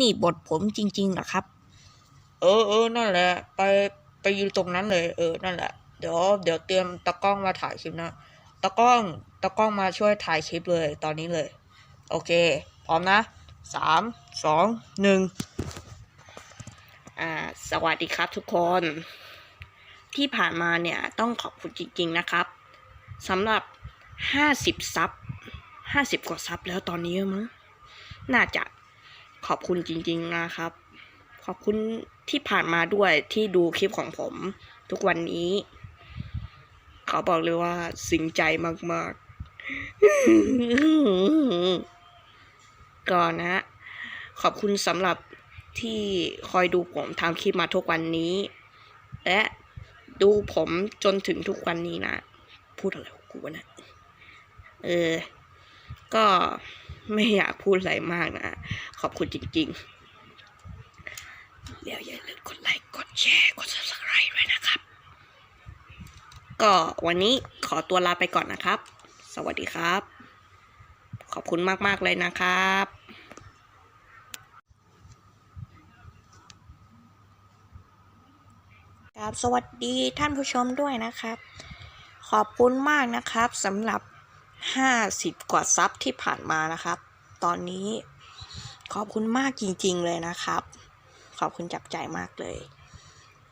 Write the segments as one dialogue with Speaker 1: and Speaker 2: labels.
Speaker 1: นี่บทผมจริงๆหรอครับ เออเออนั่นแหละ ไปไปยืนตรงนั้นเลย เออนั่นแหละ เดี๋ยวเดี๋ยวเตรียมตากล้องมาถ่ายคลิปนะตากล้องตากล้องมาช่วยถ่ายคลิปเลย ตอนนี้เลย โอเค พร้อมนะสามสองหนึ่งอ่าสวัสดีครับทุกคน ที่ผ่านมาเนี่ยต้องขอบคุณจริงๆนะครับสำหรับห้าสิบซับห้าสิบกว่าซับแล้วตอนนี้มั้งน่าจะ ขอบคุณจริง ๆ นะครับ ขอบคุณที่ผ่านมาด้วยที่ดูคลิปของผม ทุกวันนี้ ขอบอกเลยว่าสิงใจมากๆ ก่อนนะ ขอบคุณสำหรับที่คอยดูผมทำคลิปมาทุกวันนี้ และดูผมจนถึงทุกวันนี้นะ พูดอะไรกูวะนะเออ ก็ ไม่อยากพูดอะไรมากนะ ขอบคุณจริงๆ แล้วอย่าลืมกดไลค์ กดแชร์ กด subscribe ด้วยนะครับ ก็วันนี้ขอตัวลาไปก่อนนะครับ สวัสดีครับ ขอบคุณมากๆเลยนะครับครับสวัสดีท่านผู้ชมด้วยนะครับ ขอบคุณมากนะครับสำหรับ 50 กว่าซับที่ผ่านมานะครับ ตอนนี้ขอบคุณมากจริง ๆ เลยนะครับ ขอบคุณจับใจมากเลย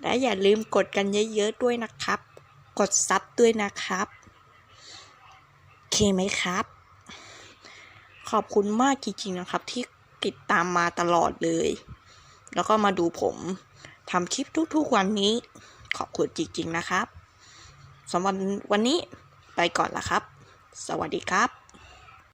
Speaker 1: และอย่าลืมกดกันเยอะ ๆ ด้วยนะครับ กดซับด้วยนะครับโอเคไหมครับ ขอบคุณมากจริง ๆ นะครับ ที่ติดตามมาตลอดเลย แล้วก็มาดูผมทำคลิปทุก ๆ วันนี้ ขอบคุณจริง ๆ นะครับสำหรับวันนี้ไปก่อนละครับ สวัสดีครับ